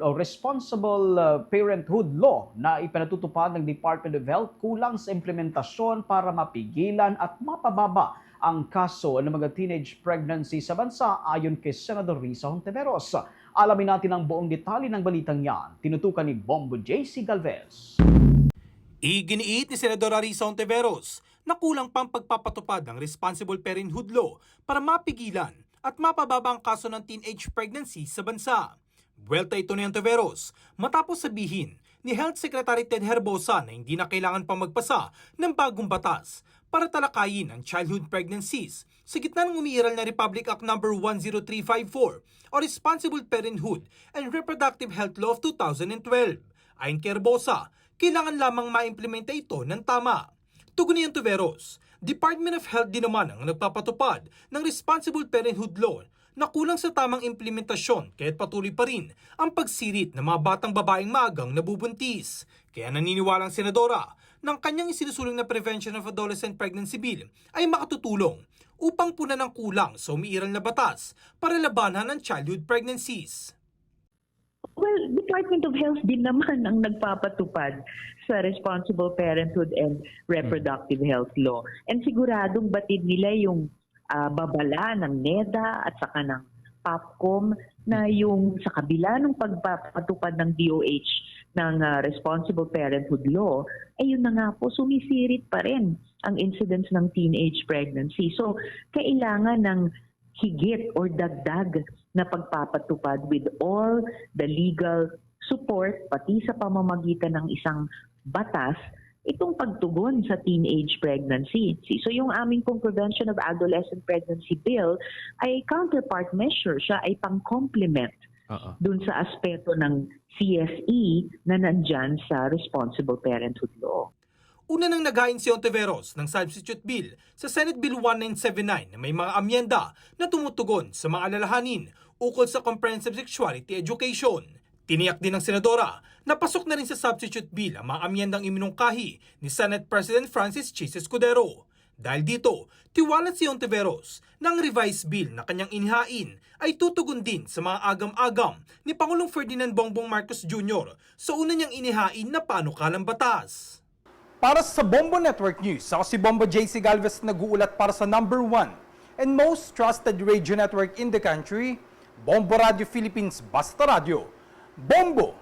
o responsible uh, parenthood law na ipinatutupad ng Department of Health kulang sa implementasyon para mapigilan at mapababa ang kaso ng mga teenage pregnancy sa bansa ayon kay Senador Risa Hontiveros. Alamin natin ang buong detalye ng balitang yan. Tinutukan ni Bombo JC Galvez. Iginiit ni Senador Arisa Ontiveros na kulang pang pagpapatupad ng Responsible Parenthood Law para mapigilan at mapababa ang kaso ng teenage pregnancy sa bansa. Buwelta ito ni Ontiveros matapos sabihin ni Health Secretary Ted Herbosa na hindi na kailangan pang magpasa ng bagong batas para talakayin ang childhood pregnancies sa gitna ng umiiral na Republic Act No. 10354 o Responsible Parenthood and Reproductive Health Law of 2012. Ayon kay Herbosa, kailangan lamang maimplementa ito ng tama. Tugon ni Antuveros, Department of Health din naman ang nagpapatupad ng Responsible Parenthood Law na kulang sa tamang implementasyon kaya't patuloy pa rin ang pagsirit ng mga batang babaeng magang nabubuntis. Kaya naniniwala ang senadora ng kanyang isinusulong na Prevention of Adolescent Pregnancy Bill ay makatutulong upang punan ng kulang sa umiiral na batas para labanan ang childhood pregnancies. Well, Department of Health din naman ang nagpapatupad sa Responsible Parenthood and Reproductive Health Law. And siguradong batid nila yung ah, babala ng NEDA at saka ng PAPCOM na yung sa kabila ng pagpapatupad ng DOH ng ah, Responsible Parenthood Law, ay yun na nga po sumisirit pa rin ang incidence ng teenage pregnancy. So, kailangan ng higit or dagdag na pagpapatupad with all the legal support, pati sa pamamagitan ng isang batas, itong pagtugon sa teenage pregnancy. So yung aming pong Prevention of Adolescent Pregnancy Bill ay counterpart measure, siya ay pang-complement dun sa aspeto ng CSE na nandyan sa Responsible Parenthood Law. Una nang naghain si Ontiveros ng substitute bill sa Senate Bill 1979 na may mga amyenda na tumutugon sa mga alalahanin ukol sa comprehensive sexuality education. Tiniyak din ng senadora na pasok na rin sa substitute bill ang mga amyendang iminungkahi ni Senate President Francis Chis Escudero. Dahil dito, tiwalat si Ontiveros na ang revised bill na kanyang inihain ay tutugon din sa mga agam-agam ni Pangulong Ferdinand Bongbong Marcos Jr. sa una niyang inihain na panukalang batas. Para sa Bombo Network News, ako si Bombo JC Galvez nag-uulat para sa number one and most trusted radio network in the country, Bombo Radio Philippines Basta Radio. Bombo!